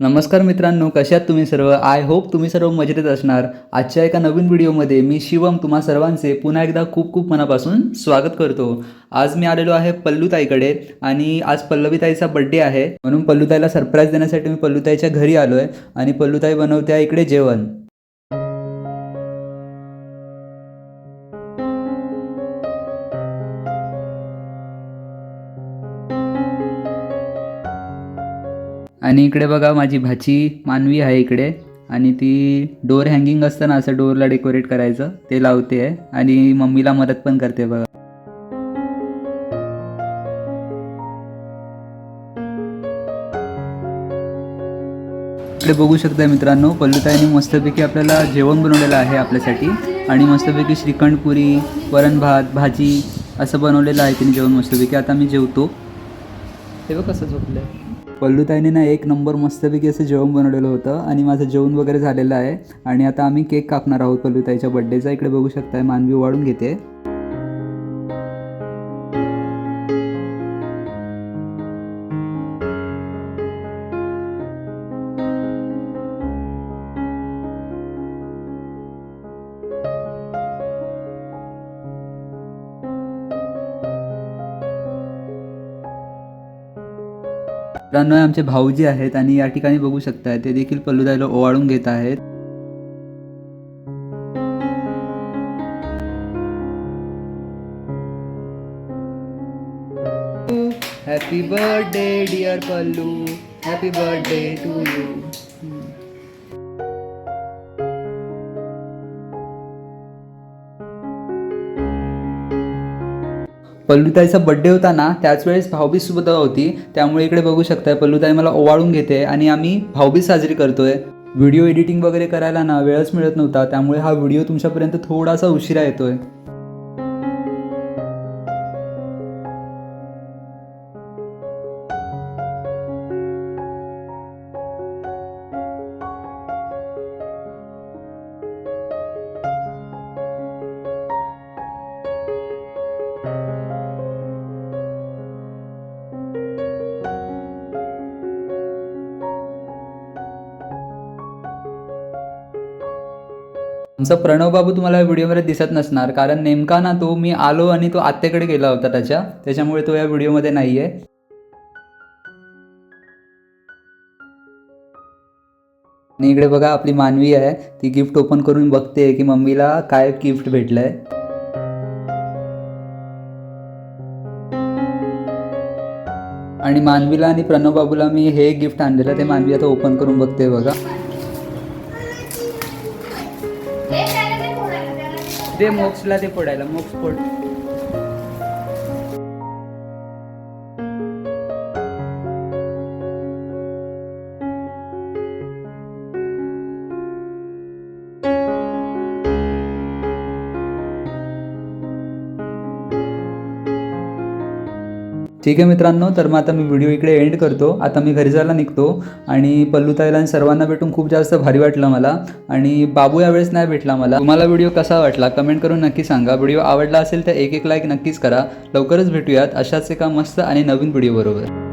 नमस्कार मित्रांनो कशात तुम्ही सर्व? आय होप तुम्ही सर्व मजेत असणार. आजच्या एका नवीन व्हिडिओमध्ये मी शिवम तुम्हा सर्वांचे पुन्हा एकदा खूप खूप मनापासून स्वागत करतो. आज मी आलेलो आहे पल्लूताईकडे आणि आज पल्लवीताईचा बड्डे आहे. म्हणून पल्लूताईला सरप्राईज देण्यासाठी मी पल्लूताईच्या घरी आलो आहे आणि पल्लूताई बनवते आहे इकडे जेवण. आणि इकडे बघा माझी भाची मानवी आहे इकडे. आणि ती डोर हँगिंग असतं ना असं डोरला डेकोरेट करायचं. ते लावते. आहे आणि मम्मीला मदत पण करते बघा. इकडे बघू शकता मित्रांनो पल्लुताईने मस्तपैकी आपल्याला जेवण बनवलेलं आहे आपल्यासाठी. आणि मस्तपैकी श्रीखंड पुरी वरण भात भाजी असं बनवलेलं आहे तिने जेवण मस्तपैकी. आता मी जेवतो. हे बघ कसं झोपलं आहे पल्लूताईने ना एक नंबर मस्तपैकी असं जेवण बनवलेलं होतं आणि माझं जेवण वगैरे झालेलं आहे. आणि आता आम्ही केक कापणार आहोत पल्लूताईच्या बड्डेचा इकडे बघू शकताय मानवी वाढून घेते. मित्रांनो आमचे भाऊजी आहेत आणि या ठिकाणी बघू शकताय ते देखील पल्लूदाईला ओवाळून घेत आहेत. Happy birthday dear Pallu. Happy birthday to you पल्लूताईचा birthday होता ना त्याच वेळेस भाऊबीज होती. त्यामुळे इकडे बघू शकताय पल्लूताई मला ओवाळून घेते आणि आम्ही भाऊबीज साजरी करतोय. व्हिडिओ एडिटिंग वगैरे करायला ना वेळच मिळत नव्हता त्यामुळे हा व्हिडिओ तुमच्यापर्यंत थोडासा उशिरा येतोय. आमचा प्रणव बाबू तुम्हाला या व्हिडिओमध्ये दिसत नसणार कारण नेमका ना तो मी आलो आणि तो आत्याकडे गेला होता त्याच्या. त्याच्यामुळे तो या व्हिडिओमध्ये नाही आहे आणि इकडे बघा आपली मानवी आहे. ती गिफ्ट ओपन करून बघते की मम्मीला काय गिफ्ट भेटलंय. आणि मानवीला आणि प्रणव बाबूला मी हे गिफ्ट आणलेलं ते मानवी आता ओपन करून बघते बघा. दे मोक्सला ते फोडायला मोक्स फोड. ठीक आहे मित्रांनो तर मग आता मी व्हिडिओ इकडे एंड करतो. आता मी घरी जायला निघतो आणि पल्लूताईला आणि सर्वांना भेटून खूप जास्त भारी वाटलं मला. आणि बाबू यावेळेस नाही भेटला मला. तुम्हाला व्हिडिओ कसा वाटला? कमेंट करून नक्की सांगा. व्हिडिओ आवडला असेल तर एक एक लाईक नक्कीच करा. लवकरच भेटूयात. अशाच एका मस्त आणि नवीन व्हिडिओ बरोबर.